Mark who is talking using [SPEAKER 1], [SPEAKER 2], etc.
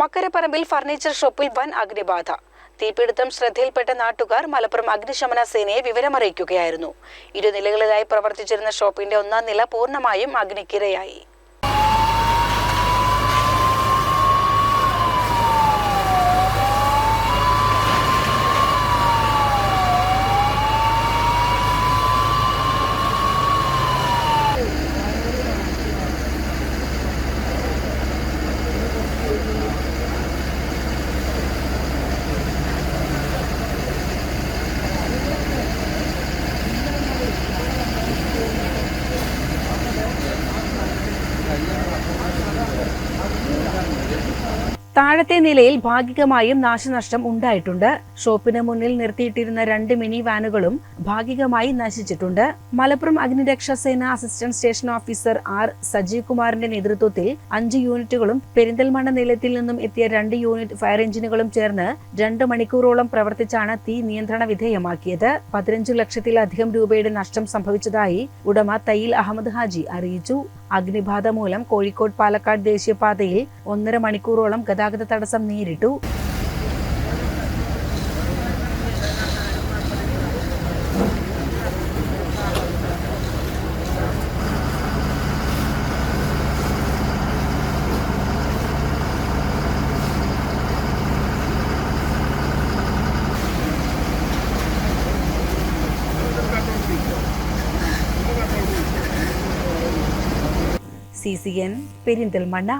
[SPEAKER 1] മക്കരപ്പറമ്പിൽ furniture ഷോപ്പിൽ വൻ അഗ്നിബാധ. തീപിടുത്തം ശ്രദ്ധയിൽപ്പെട്ട നാട്ടുകാർ മലപ്പുറം അഗ്നിശമന സേനയെ വിവരമറിയിക്കുകയായിരുന്നു. ഇരുനിലകളിലായി പ്രവർത്തിച്ചിരുന്ന ഷോപ്പിന്റെ ഒന്നാം നില പൂർണമായും അഗ്നിക്കിരയായി. താഴത്തെ നിലയിൽ ഭാഗികമായും നാശനഷ്ടം ഉണ്ടായിട്ടുണ്ട്. ഷോപ്പിന് മുന്നിൽ നിർത്തിയിട്ടിരുന്ന രണ്ട് മിനി വാനുകളും ഭാഗികമായി നശിച്ചിട്ടുണ്ട്. മലപ്പുറം അഗ്നിരക്ഷാ സേന assistant station officer R Sajeev കുമാറിന്റെ നേതൃത്വത്തിൽ അഞ്ച് യൂണിറ്റുകളും പെരിന്തൽമണ്ണ നിലയത്തിൽ നിന്നും എത്തിയ രണ്ട് യൂണിറ്റ് ഫയർ എഞ്ചിനുകളും ചേർന്ന് രണ്ട് മണിക്കൂറോളം പ്രവർത്തിച്ചാണ് തീ നിയന്ത്രണ വിധേയമാക്കിയത്. പതിനഞ്ചു ലക്ഷത്തിലധികം രൂപയുടെ നഷ്ടം സംഭവിച്ചതായി ഉടമ തയ്യിൽ അഹമ്മദ് ഹാജി അറിയിച്ചു. അഗ്നിബാധ മൂലം കോഴിക്കോട് പാലക്കാട് ദേശീയപാതയിൽ ഒന്നര മണിക്കൂറോളം ഗതാഗത തടസ്സം നേരിട്ടു. C C N Perinthalmanna